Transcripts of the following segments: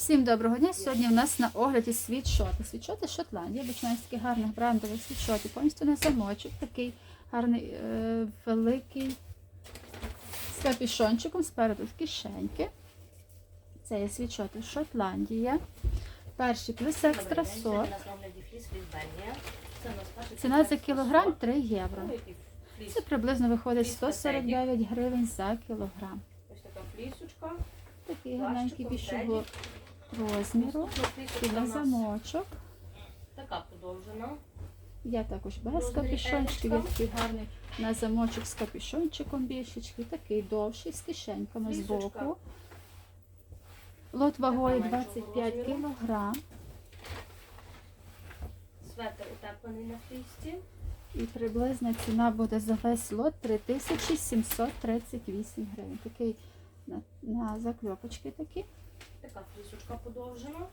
Всім доброго дня. Сьогодні в нас на огляді світшоти. Світшоти з Шотландії. Обичайно з таких гарних брендових світшотів. Повністю на замочок. Такий гарний, е, великий з капюшончиком. Спереду в кишеньки. Це є світшоти Шотландія. Перший плюс екстра сорт. Ціна за кілограм 3 євро. Це приблизно виходить 149 гривень за кілограм. Ось така флісочка. Такий гарненький більшого розміру. На замочок. така подовжена. Я також без капюшончиків, він такий гарний на замочок з капюшончиком більшечки, такий довший з кишеньками збоку. Лот вагою 25 розміру. кг Светр утеплений на флісці. і приблизна ціна буде за весь лот 3738 гривень. Такий на, на закльопочки такі. Така флісочка подовжена.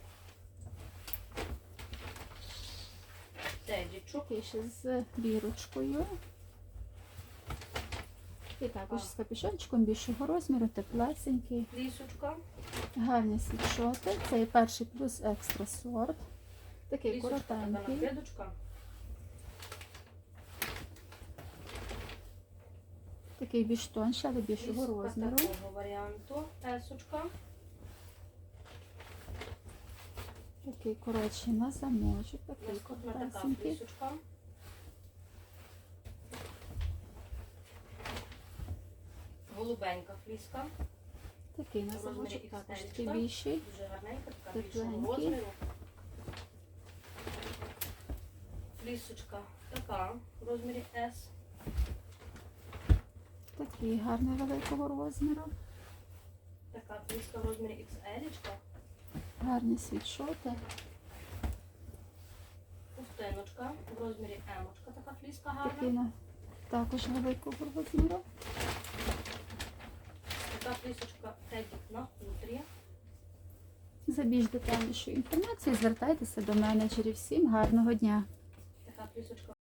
Тедічок. Такий ще з бірочкою. І також з капюшончиком більшого розміру, теплесенький. Флісочка. Гарні світшоти. Це і перший плюс екстра сорт. Такий Флісочка така коротенький. накидочка. Такий більш тонший, але більшого Флісочка розміру. такого варіанту. Есочка. Такий коротший на замочок. Такий флісочка. Голубенька фліска. Такий на замочок також такий більший. Дуже гарненька, така більшого розміру. Флісочка така в розмірі S. Такий гарний великого розміру. Така фліска в розмірі XL. Гарні світшоти. Пустиночка в розмірі M. Така фліска гарна. на також великого розміру. Така флісочка тедік на хутрі. За більш детальнішою інформацією звертайтеся до менеджерів. Всім гарного дня! Така флісочка